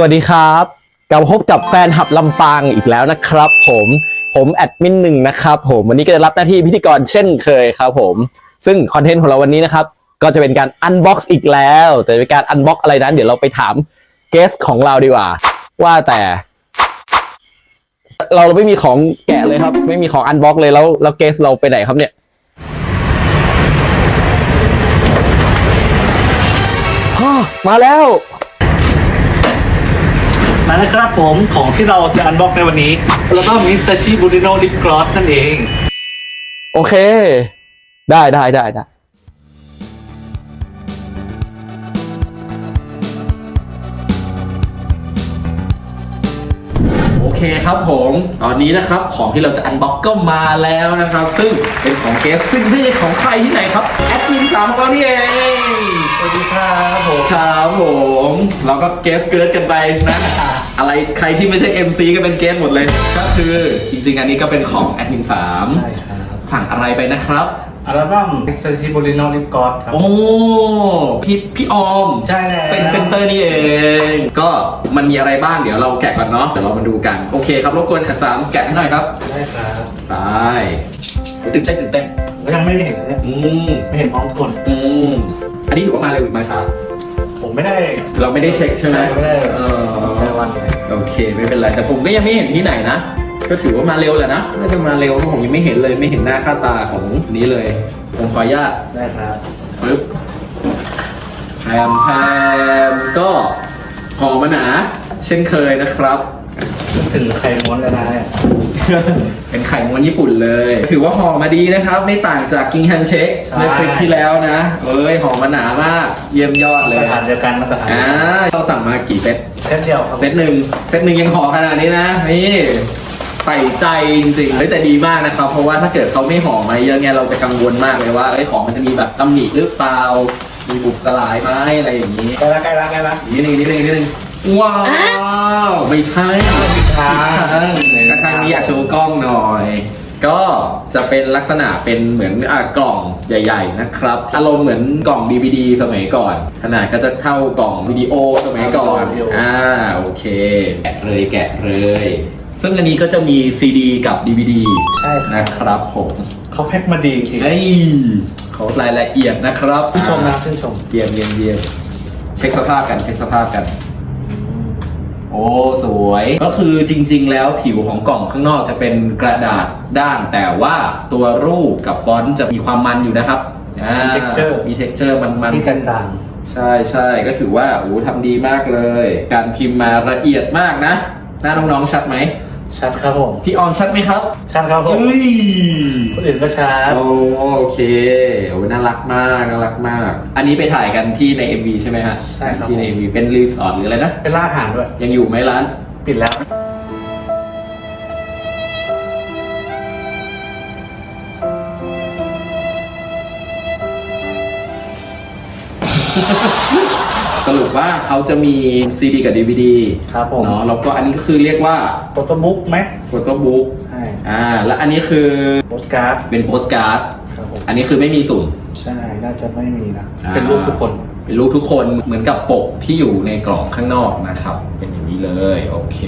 สวัสดีครับกลับพบกับแฟนหับลำปางอีกแล้วนะครับผมผมแอดมินหนึ่งนะครับผมวันนี้ก็จะรับหน้าที่พิธีกรเช่นเคยครับผม ซึ่งคอนเทนต์ของเราวันนี้นะครับ ก็จะเป็นการอันบ็อกซ์อีกแล้ว แต่เป็นการอันบ็อกอะไรนั้น เดี๋ยวเราไปถามเกสของเราดีกว่า ว่าแต่ เราไม่มีของแกะเลยครับ ไม่มีของอันบ็อกเลยแล้วแล้วเกสเราไปไหนครับเนี่ยมาแล้ว มาแล้วครับผมของที่เราจะอันบ็อกในวันนี้ แล้วก็มีซาชิบูริโนลิปกลอสนั่นเอง โอเค ได้ได้ได้ได้ เคครับผม ตอนนี้นะครับของที่เราจะอันบ็อกก็มาแล้วนะครับ ซึ่งเป็นของเกสซึ่งไม่ใช่ของใครที่ไหนครับแอดมินสามของเรานี่เองสวัสดีครับผมครับผมเราก็เกสเกิร์ดกันไปนะอะไรใครที่ไม่ใช่ MC ก็เป็นเกสหมดเลย ก็คือจริงๆอันนี้ก็เป็นของแอดมินสามใช่ครับสั่งอะไรไปนะครับ อัลบั้มมิซาชิบูริโนลิปกรอสครับ โอ้พี่พี่ออมใช่แล้ว เป็นเซนเตอร์นี่เอง ก็มันมีอะไรบ้างเดี๋ยวเราแกะก่อนเนาะเดี๋ยวเรามาดูกัน โอเคครับรบกวนอัสามแกะให้หน่อยครับได้ครับไปตื่นเต้นตื่นเต้นก็ยังไม่เห็นเลยอืมไม่เห็นพร้อมทุนอืมอันนี้ถือว่ามาเร็วหรือมาช้าผมไม่ได้เราไม่ได้เช็คใช่ไหมไม่ได้เออไม่ได้วันเลยโอเคไม่เป็นไร แต่ผมก็ยังไม่เห็นที่ไหนนะ ก็ถือว่ามาเร็วแหละนะน่าจะมาเร็วเพราะผมยังไม่เห็นเลยไม่เห็นหน้าค่าตาของนี้เลย ผมขออนุญาตได้ครับปึ๊บแพมแพมก็หอมมาหนา เช่นเคยนะครับถึงไข่ม้วนแล้วนะเนี่ยเป็นไข่ม้วนญี่ปุ่นเลย ถือว่าหอมมาดีนะครับ ไม่ต่างจากกิงแฮนเชคใช่ในคลิปที่แล้วนะ เอ้ยหอมมาหนามาก เยี่ยมยอดเลมายตรฐานเดียวกันมาตรฐานอ่าเราสั่งมากี่เซตเส้นเดียวครับเซตหนึ่งเซตหนึ่งยังหอขนาดนี้นะ นี่ ใส่ใจจริงๆเฮ้ยแต่ดีมากนะครับ เพราะว่าถ้าเกิดเขาไม่หอมมาเยอะเนี่ยเราจะกังวลมากเลยว่าเอ้ยของมันจะมีแบบตำหนิหรือเปล่ามีบุบสลายไหมอะไรอย่างนี้ใกล้ละใกล้ละใกล้ละนิดนึงนิดนึงนิดนึงว้าวไม่ใช่ผิดทางกระทางนี้อยากโชว์กล้องหน่อย ก็จะเป็นลักษณะเป็นเหมือนอะกล่องใหญ่ ๆ นะครับ อารมณ์เหมือนกล่อง DVD สมัยก่อน ขนาดก็จะเท่ากล่องวิดีโอสมัยก่อนอ่าโอเค แกะเลยแกะเลย ซึ่งอันนี้ก็จะมี CD กับ DVD ใช่ครับ นะครับผมเขาแพ็คมาดีจริงเฮ้ยเขารายละเอียดนะครับชื่นชมนะชื่นชม เยี่ยมเยี่ยมเยี่ยมเช็คสภาพกันเช็คสภาพกัน โอ้สวย ก็คือจริง ๆ แล้วผิวของกล่องข้างนอกจะเป็นกระดาษด้าน แต่ว่าตัวรูปกับฟอนต์จะมีความมันอยู่นะครับอ่ามี texture มี texture มันมันที่แตกต่างใช่ใช่ก็ถือว่าโอ้ทำดีมากเลย การพิมพ์มาละเอียดมากนะ หน้าน้องๆชัดไหม ชัดครับผม พี่ออมชัดไหมครับชัดครับผมเฮ้ยคนอื่นก็ชัดโอโอเคโอ้ยน่ารักมากน่ารักมาก อันนี้ไปถ่ายกันที่ใน MV ใช่ไหมฮะใช่ครับที่ใน MV เป็นรีสอร์ทหรืออะไรนะเป็นร้านอาหารด้วย ยังอยู่ไหมร้าน ปิดแล้ว สรุปว่าเขาจะมี CD กับ DVD ครับผมเนาะแล้วก็อันนี้ก็คือเรียกว่าโฟโต้บุ๊กไหมโฟโต้บุ๊กใช่อ่าแล้วอันนี้คือโปสการ์ดเป็นโปสการ์ดครับผมอันนี้คือไม่มีสุ่ม ใช่น่าจะไม่มีนะอ่า เป็นรูปทุกคน เป็นรูปทุกคนเหมือนกับปกที่อยู่ในกล่องข้างนอกนะครับ เป็นอย่างนี้เลย โอเค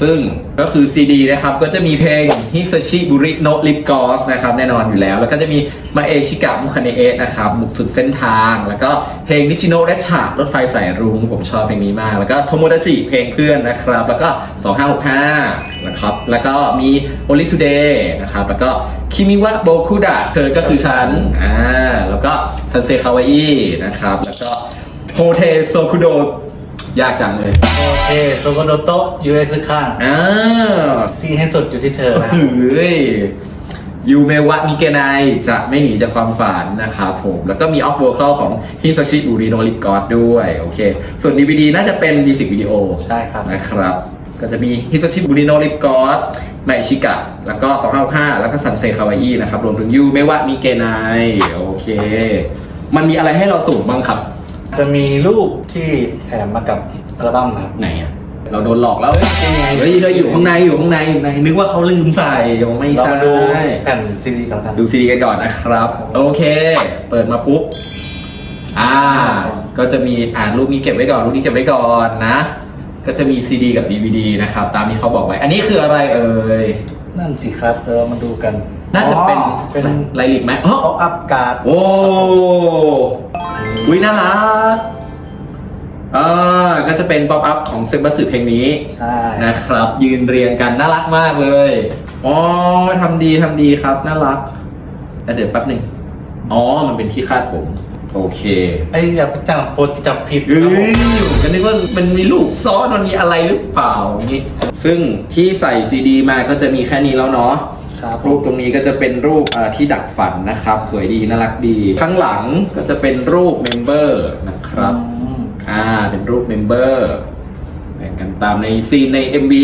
ซึ่งก็คือ CD นะครับ ก็จะมีเพลง Hisashi Buri no Lip Gloss นะครับ แน่นอนอยู่แล้ว แล้วก็จะมีมาเอชิกะมุคาเนเอะนะครับบุกสุดเส้นทาง แล้วก็เพลงนิชิโนะและฉากรถไฟสายรุ้งผมชอบเพลงนี้มาก แล้วก็โทโมดาจิเพลงเพื่อนนะครับ แล้วก็ 2565 นะครับ แล้วก็มี Only Today นะครับ แล้วก็คิมิวะโบคุดะเธอก็คือฉันอ่าแล้วก็ซันเซคาวาอินะครับ แล้วก็โฮเทโซคุโด ยากจังเลยโอเคโซโกโดโตะยูเอสคังอ่าซีให้สุดอยู่ที่เธอนะเฮ้ยยูเมวะมิเกไนจะไม่หนีจากความฝันนะครับผมแล้วก็มีออฟโวค a ลของฮิซาชิอุริโนริกอดด้วยโอเค ส่วน DVD น่าจะเป็นมิวสิกวิดีโอใช่ครับนะครับ ก็จะมีฮิซาชิบุริโนริกอสไมชิกะ แล้วก็255แล้วก็ซันเซคาวาอินะครับ รวมถึงยูเมวะมิเกไนโอเค มันมีอะไรให้เราสุ่มบ้างครับ จะมีรูปที่แถมมากับอัลบั้มนะครับไหนอะเราโดนหลอกแล้วเฮ้ยเป็นไงเฮ้ยเราอยู่ข้างในอยู่ข้างในอยู่ข้างในนึกว่าเขาลืมใส่ยังไม่เราใช่ มาดูแผ่นซีดีกันกันดูซีดีกันก่อนนะครับ โอเค เปิดมาปุ๊บ อ่า ก็จะมีอ่านรูปนี้เก็บไว้ก่อนรูปนี้เก็บไว้ก่อนนะ ก็จะมีซีดีกับ DVD นะครับ ตามที่เขาบอกไว้ อันนี้คืออะไรเอ่ย นั่นสิครับเดี๋ยวเรามาดูกันน่าจะเป็นอ๋อเป็นไลลิกไหมอ๋อ เขาอัพการ์ดโอ้ วิน่ารักอ่าก็จะเป็นป๊อปอัพของเซมบัสเพลงนี้ใช่นะครับ ยืนเรียงกันน่ารักมากเลยอ๋อทำดีทำดีครับน่ารักแต่เดี๋ยวแป๊บหนึ่งอ๋อ มันเป็นที่คาดผม โอเคไอ้อย่าไปจับปดจับผิดเฮ้ครับผมยผมก็นึกว่ามันมีลูกซ้อนมันมีอะไรหรือเปล่าอย่างนี้ซึ่งที่ใส่ซีดีมาก็จะมีแค่นี้แล้วเนาะ ครับผรูมปตรงนี้ก็จะเป็นรูปอ่าที่ดักฝันนะครับ สวยดีน่ารักดี ข้างหลังก็จะเป็นรูปเมมเบอร์นะครับอืมอ่าเป็นรูปเมมเบอร์แบ่งกันตามในซีนใน MV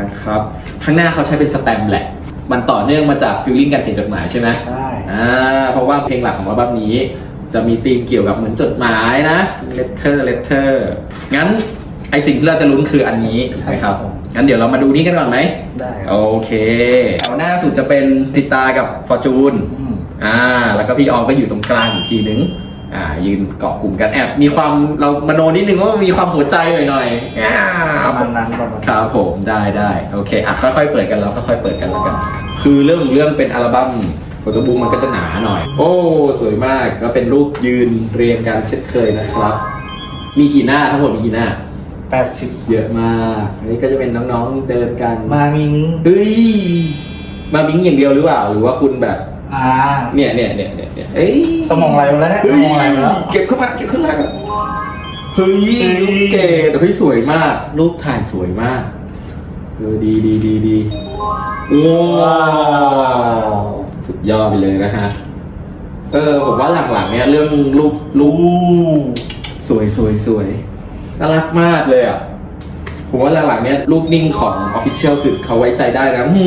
นะครับข้างหน้าเขาใช้เป็นสแตมป์แหละ มันต่อเนื่องมาจากฟิลลิ่งการเขียนจดหมายใช่ไหมใช่อ่าเพราะว่าเพลงหลักของอัลบั้มนี้ จะมีธีมเกี่ยวกับเหมือนจดหมายนะ letter letter งั้นไอสิ่งที่เราจะลุ้นคืออันนี้ถูกไหมครับ งั้นเดี๋ยวเรามาดูนี้กันก่อนไหม ได้คโอรับเคแถวหน้าสุดจะเป็นสิตากับฟอร์จูน อืมอ่า แล้วก็พี่ออมก็อยู่ตรงกลางอีกทีนึง อ่า ยืนเกาะกลุ่มกันแอบ มีความเรามโนนิดนึงว่ามันมีความหัวใจหน่อยๆอ่าประมาณนั้นประมาณนั้น ครับผมได้ได้โอเค อะค่อยๆเปิดกันแล้วค่อยๆเปิดกันแล้วกัน คือเรื่องของเรื่องเป็นอัลบั้มโฟโต้บุ๊กมันก็จะหนาหน่อย โอ้ สวยมากก็เป็นรูปยืนเรียงกันเช่นเคยนะครับ มีกี่หน้าทั้งหมดมีกี่หน้า แปดสิบเยอะมากอันนี้ก็จะเป็นน้องๆเดินกันมามิงเฮ้ยมาบิงอย่างเดียวหรือเปล่า หรือว่าคุณแบบ อ่าเนี่ยเนี่ยเนี่ยเนี่ยเนี่ยเอ้ยสมองไหลมาแล้วเนี่ยเฮ้สยมองไหลมาแล้ว เก็บขึ้นมาเก็บขึ้นมาก่อนเฮ้ยเฮ้ยรูปเกตเฮ้ยสวยมาก รูปถ่ายสวยมากเออดีดีดีดีว้าวสุดยอดไปเลยนะฮะเออผมว่าหลังๆเนี่ยเรื่องรูปรูปสวยสวยสวย น่ารักมากเลยอะ ผมว่าหลังๆเนี่ยรูปนิ่งของ Official คือเขาไว้ใจได้นะหื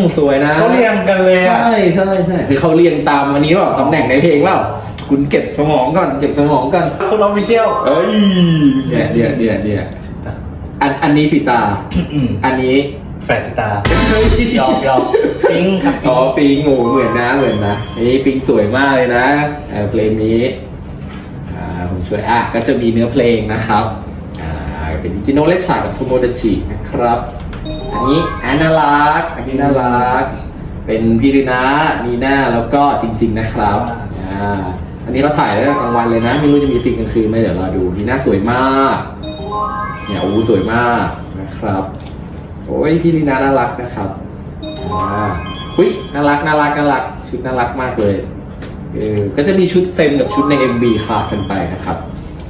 มสวยนะเขาเรียงกันเลยอะใช่ใช่ใช่คือเขาเรียงตามอันนี้เปล่าตำแหน่งในเพลงเปล่าคุณเก็บสมองก่อนเก็บสมองก่อนคุณออฟฟิเชียลเอ้ยเนี่ยเนี่ยเนี่ยเนี่ยอันอันนี้สิตา อันนี้แฟนสตาร์ยอมยอมปิงครับอ๋อปิงโอ้เหมือนนะเหมือนนะอันนี้ปิงสวยมากเลยนะเอ่อเพลงนี้อ่าผมช่วยอะก็จะมีเนื้อเพลงนะครับอ่า เป็นจิโนเลชากับโทโมดาจินะครับ อันนี้อาน่ารักอันนี้น่ารัก เป็นพีรินะนีหน่าแล้วก็จริง ๆนะครับอ่าอันนี้เขาถ่ายตั้งแต่กลางวันเลยนะไม่รู้จะมีซีนกลางคืนไหมเดี๋ยวรอดูนีน่าสวยมากเนี่ยโอ้สวยมากนะครับโอ้ยพี่ลีนาน่ารักนะครับอ่าหุ้ยน่ารักน่ารักน่ารักชุดน่ารักมากเลยเออก็จะมีชุดเซมกับชุดใน MB คลาดกันไปนะครับ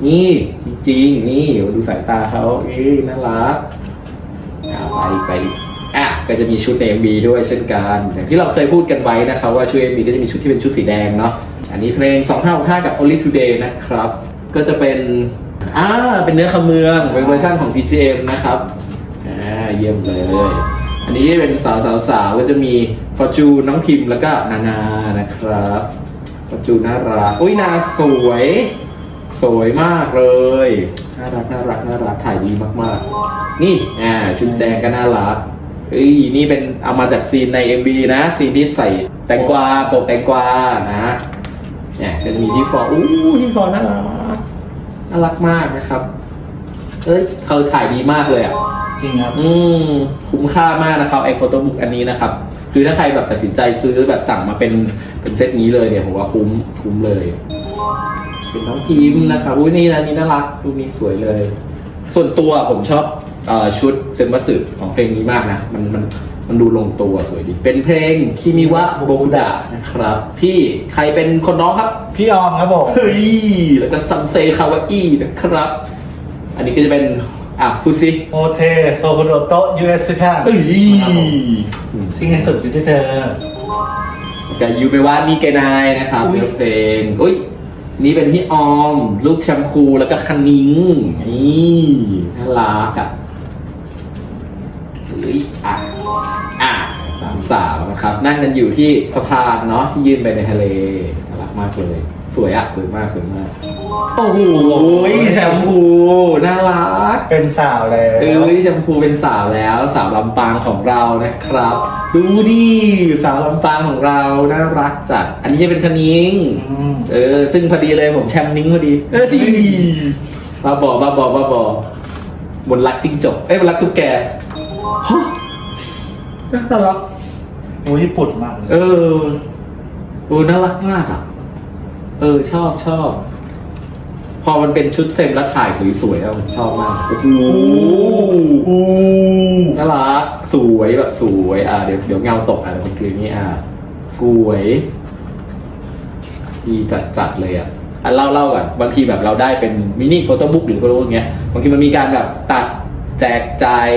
นี่จริงๆ นี่ดูสายตาเขาเอ้น่ารักอ่าไปไปอะก็จะมีชุดใน MB ด้วยเช่นกันอย่างที่เราเคยพูดกันไว้นะครับว่าชุด MB ก็จะมีชุดที่เป็นชุดสีแดงเนาะอันนี้เพลง2ท่าท่ากับ Only Today นะครับ ก็จะเป็นอ่าเป็นเนื้อคำเมืองเป็นเวอร์ชันของ CGM นะครับอ่าเยี่ยมเลย อันนี้เป็นสาวสาวสาวก็จะมีฟอร์จูนน้องพิมพ์แล้วก็นานานะครับฟอร์จูนน่ารักอุ้ยนาสวย สวยมากเลย น่ารักน่ารักน่ารักถ่ายดีมากๆ นี่อ่าชุดแดงก็น่ารักเอ้ยนี่เป็นเอามาจากซีนใน MB นะซีนที่ใส่แตงกวาโปกแตงกวานะเนี่ยจะมีที่ฟอร์อู้ที่ฟอร์น่ารักน่ารักมากนะครับ เอ้ยเขาถ่ายดีมากเลยอะจริงครับ อืมคุ้มค่ามากนะครับไอโฟโต้บุ๊กอันนี้นะครับ คือถ้าใครแบบตัดสินใจซื้อแบบสั่งมาเป็นเป็นเซตนี้เลยเนี่ยผมว่าคุ้มคุ้มเลย เป็นน้องพิมพ์นะครับอุ้ยนี่นะนี่น่ารักรูปนี้สวยเลย ส่วนตัวผมชอบเออชุดเซนบัสึของเพลงนี้มากนะ มันมันมันดูลงตัวสวยดี เป็นเพลงคิมิวะโบดะนะครับ ที่ใครเป็นคนร้องครับ พี่ออมครับผมเฮ้ยแล้วก็ซัมเซคาวาอี้นะครับ อันนี้ก็จะเป็นอะพูดสิโอเทโซโคโดโตยูเอสค่ะเอ้ยสิ่งที่สุดอยู่ที่เธอกับยูไปว่ามีเกนายนะครับอุ๊ยเนื้อเพลงอุ้ย นี่เป็นพี่ออม ลูกแชมพูแล้วก็คันนิงนี่น่ารักอะเฮ้ยอะอะสามสาวนะครับ นั่งกันอยู่ที่สะพานเนาะที่ยื่นไปในทะเลน่ารักมากเลย สวยอะสวยมากสวยมาก โอ้โหแชมพูน่ารัก เป็นสาวแล้วเอ้ยแชมพูเป็นสาวแล้ว สาวลำปางของเรานะครับ ดูดิสาวลำปางของเราน่ารักจัด อันนี้จะเป็นคณิงอืมเออ ซึ่งพอดีเลยผมแชมป์นิ้งพอดีเอ้ยบ้าบอบ้าบอบ้าบอบนรักจิ้งจกเอ้ยบนรักตุ๊กแกฮะน่ารัก โอ้ยญี่ปุ่นมากเลยเออโอ้น่ารักมากอะ เออชอบชอบ พอมันเป็นชุดเซมแล้วถ่ายสวยๆแล้วผมชอบมากโอ้โหโอ้น่ารักสวยแบบสวยอะเดี๋ยวเดี๋ยวเงาตกอะเดี๋ยวผมกรีนนี่อะสวยดีจัดจัดๆเลยอะอะเล่าเล่าก่อนบางทีแบบเราได้เป็นมินิโฟโต้บุ๊กหรือก็รู้อย่างเงี้ยบางทีมันมีการแบบตัดแจกจ่าย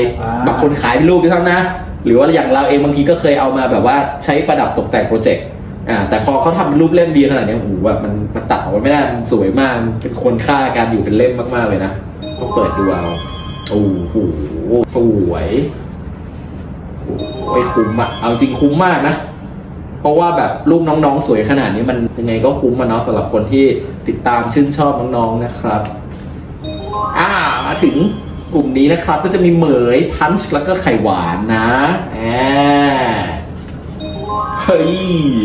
บางคนขายเป็นรูปด้วยซ้ำนะ หรือว่าอย่างเราเองบางทีก็เคยเอามาแบบว่าใช้ประดับตกแต่งโปรเจกต์ อ่าแต่พอเขาทำรูปเล่มดีขนาดนี้โอ้โหแบบมันมันตัดออกมาไม่ได้มันสวยมากมันเป็นคนค่าการอยู่เป็นเล่มมากๆเลยนะต้องเปิดดูเอาโอ้โหสวยโอ้ยคุ้มอะเอาจริงคุ้มมากนะเพราะว่าแบบรูปน้องๆ สวยขนาดนี้มันยังไงก็คุ้มมาเนาะสำหรับคนที่ติดตามชื่นชอบน้องๆนะครับอ่ามาถึงกลุ่มนี้นะครับ ก็จะมีเหมยพันช์แล้วก็ไข่หวานนะแอ่าเฮ้ ย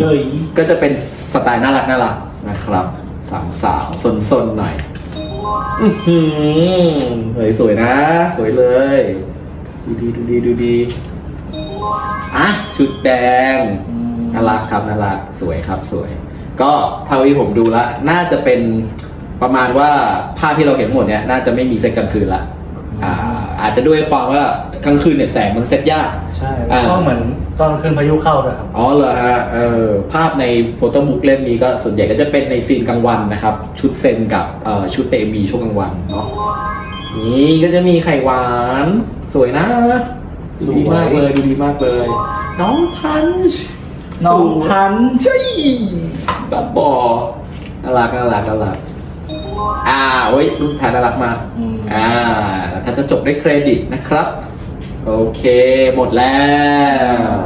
เฮ้ยก็จะเป็นสไตล์น่ารักน่ารักนะครับ สามสาวซนๆหน่อยอือหือเฮ้ยสวยนะ สวยเลย ดูดีดูดีดูดีอะชุดแดงอืมน่ารักครับน่ารักสวยครับสวย ก็เท่าที่ผมดูแล้วน่าจะเป็นประมาณว่าภาพที่เราเห็นหมดเนี่ยน่าจะไม่มีเซตกลางคืนละอ่า อาจจะด้วยความว่ากลางคืนเนี่ยแสงมันเซตยาก ใช่แล้วก็เหมือนตอนคืนพายุเข้าด้วยครับ อ๋อเหรอฮะเออภาพในโฟโต้บุ๊กเล่มนี้ก็ส่วนใหญ่ก็จะเป็นในซีนกลางวันนะครับ ชุดเซนกับเอ่อชุดเตมีช่วงกลางวันเนาะนี่ก็จะมีไข่หวาน สวยนะดูดีมากเลยดูดีมากเลย น้องพันช์น้องพันธุ์ใช่บับบอน่ารักน่ารักน่ารัก อ่าโอ้ยรูปสุดท้ายน่ารักมากอืมอ่าแล้วก็จะจบด้วยเครดิตนะครับ โอเค หมดแล้ว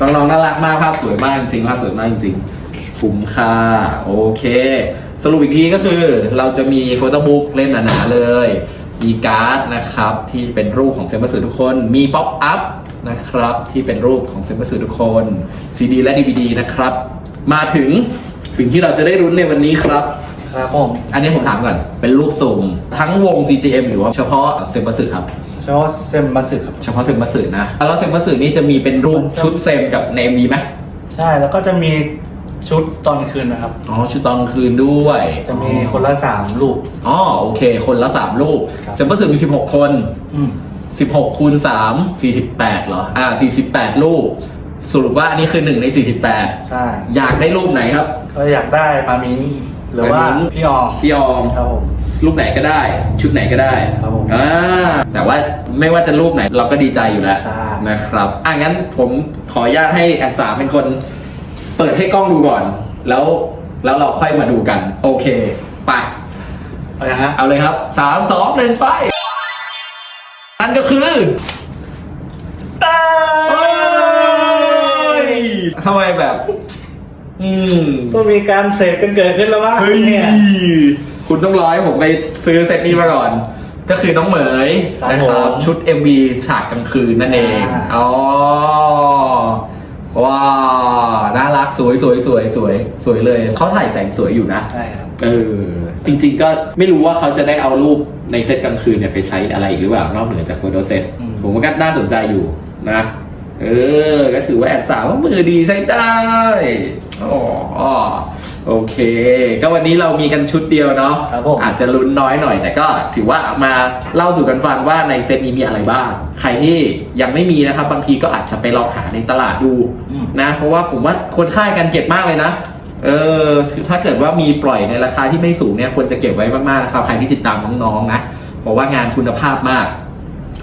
น้องๆน่ารักมากภาพสวยมากจริงๆภาพสวยมากจริงๆคุ้มค่าโอเค สรุปอีกทีก็คือ เราจะมีโฟโต้บุ๊กเล่มหนาๆเลยมีการ์ดนะครับ ที่เป็นรูปของเซมเบอร์สื่อทุกคน มีป๊อปอัพนะครับ ที่เป็นรูปของเซมเบอร์สื่อทุกคนซีดีและดีวดีนะครับ มาถึงสิ่งที่เราจะได้รุ้นในวันนี้ครับ ครับผมอันนี้ผมถามก่อน เป็นรูปซูม ทั้งวง CGM หรือว่าเฉพาะเซมบัสสึครับ เฉพาะเซมบัสึครับ เฉพาะเซมบัสสึนะ แล้วเซมบัสสึนี่จะมีเป็นรูปชุดเซมกับเนมดีไหมใช่แล้วก็จะมีชุดตอนคืนนะครับ อ๋อ ชุดตอนกลางคืนด้วย จะมีคนละสามลูกอ๋อ โอเค คนละ3รูปครับเซมบัสสึมี16คนอืม16คูณ3 48เหรอ อ่า48รูปสรุปว่าอันนี้คือ1ใน 48 ใช่ อยากได้รูปไหนครับ ก็อยากได้มามิง หรือว่ามามิ้งพี่ออมพี่ออม ครับผม รูปไหนก็ได้ ชุดไหนก็ได้ครับผมอ่าแต่ว่าไม่ว่าจะรูปไหนเราก็ดีใจอยู่แล้วใช่ นะครับอะงั้นผมขออนุญาตให้แอดสามเป็นคน เปิดให้กล้องดูก่อน แล้วแล้วเราค่อยมาดูกัน โอเคไปเอาอย่างฮะเอาเลยครับสามสองหนึ่งไปนั่นก็คือเฮ้ยทำไมแบบ อืมต้องมีการเทรดกันเกิดขึ้นแล้วว่าเฮ้ยเนี่ย คุณต้องรอให้ผมไปซื้อเซตนี้มาก่อน ก็คือน้องเหมยครับนะครับผมชุด MV ฉากกลางคืนนั่นเองอ่า อ๋อว้าวน่ารักสวยสวยสวยสวยสวยเลยเขาถ่ายแสงสวยอยู่นะ ใช่ครับ เออจริงๆก็ไม่รู้ว่าเขาจะได้เอารูปในเซตกลางคืนเนี่ยไปใช้อะไรอีกหรือเปล่านอกเหนือจากโฟโต้เซตอืม ผมว่าก็น่าสนใจอยู่นะ เออ ก็ถือว่าแอดสาวว่ามือดีใช้ได้อ๋อโอเค ก็วันนี้เรามีกันชุดเดียวเนาะครับผมอาจจะลุ้นน้อยหน่อย แต่ก็ถือว่ามาเล่าสู่กันฟังว่าในเซตนี้มีอะไรบ้าง ใครที่ยังไม่มีนะครับ บางทีก็อาจจะไปลองหาในตลาดดูอืม นะ เพราะว่าผมว่าคนค่ายกันเก็บมากเลยนะ เออคือถ้าเกิดว่ามีปล่อยในราคาที่ไม่สูงเนี่ยควรจะเก็บไว้มากๆนะครับ ใครที่ติดตามน้องๆนะ เพราะว่างานคุณภาพมาก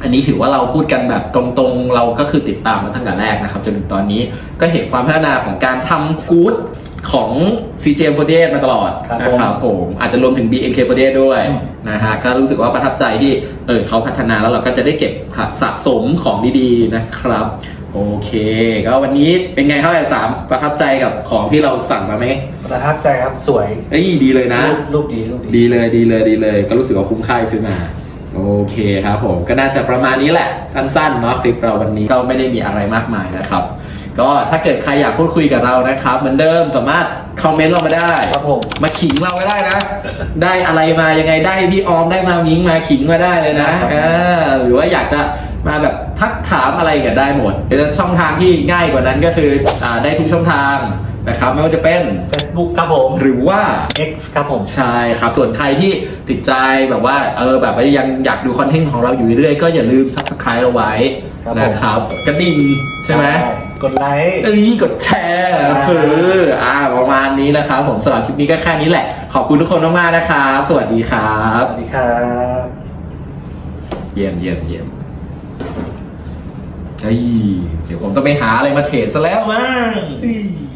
อันนี้ถือว่าเราพูดกันแบบตรงๆ เราก็คือติดตามมาตั้งแต่แรกนะครับจนถึงตอนนี้ก็เห็นความพัฒนาของการทำกู๊ดของ CJM48 มาตลอดครับนะครับผมอาจจะรวมถึง BNK48 ด้วยอืม นะฮะก็รู้สึกว่าประทับใจที่เออเขาพัฒนาแล้วเราก็จะได้เก็บสะสมของดีๆนะครับ โอเค ก็วันนี้เป็นไงครับแอดสามประทับใจกับของที่เราสั่งมาไหมประทับใจครับสวยเอ้ยดีเลยนะ รูปรูปดีรูปดี ดีเลยดีเลยดีเลย ก็รู้สึกว่าคุ้มค่าที่ซื้อมา โอโอเคครับผมก็น่าจะประมาณนี้แหละ สั้นๆเนาะคลิปเราวันนี้ก็ไม่ได้มีอะไรมากมายนะครับ ก็ถ้าเกิดใครอยากพูดคุยกับเรานะครับ เหมือนเดิมสามารถคอมเมนต์เรามาได้ครับผมมาขิงเราก็ได้นะ ได้อะไรมายังไงได้พี่ออมได้มามิงมาขิงมาได้เลยนะครับอ่าหรือว่าอยากจะมาแบบทักถามอะไรกันได้หมดเดี๋ยวช่องทางที่ง่ายกว่านั้นก็คืออาได้ทุกช่องทาง นะครับไม่ว่าจะเป็น Facebook ครับผม หรือว่า X ครับผม ใช่ครับ ส่วนใครที่ติดใจแบบว่าเออแบบว่ายังอยากดูคอนเทนต์ของเราอยู่เรื่อยๆก็อย่าลืม subscribe เอาไว้ครับผม นะครับกระดิ่งใช่ไหมกดไลค์ เอ้ยกดแชร์อ่าคืออ่าประมาณนี้นะครับ ผมสำหรับคลิปนี้ก็แค่นี้แหละ ขอบคุณทุกคนมากๆนะครับสวัสดีครับสวัสดีครับ เยี่ยมเยี่ยมเยี่ยมเฮ้ยเดี๋ยวผมต้องไปหาอะไรมาเทรดซะแล้วมั้งเฮ้ยเฮ้ย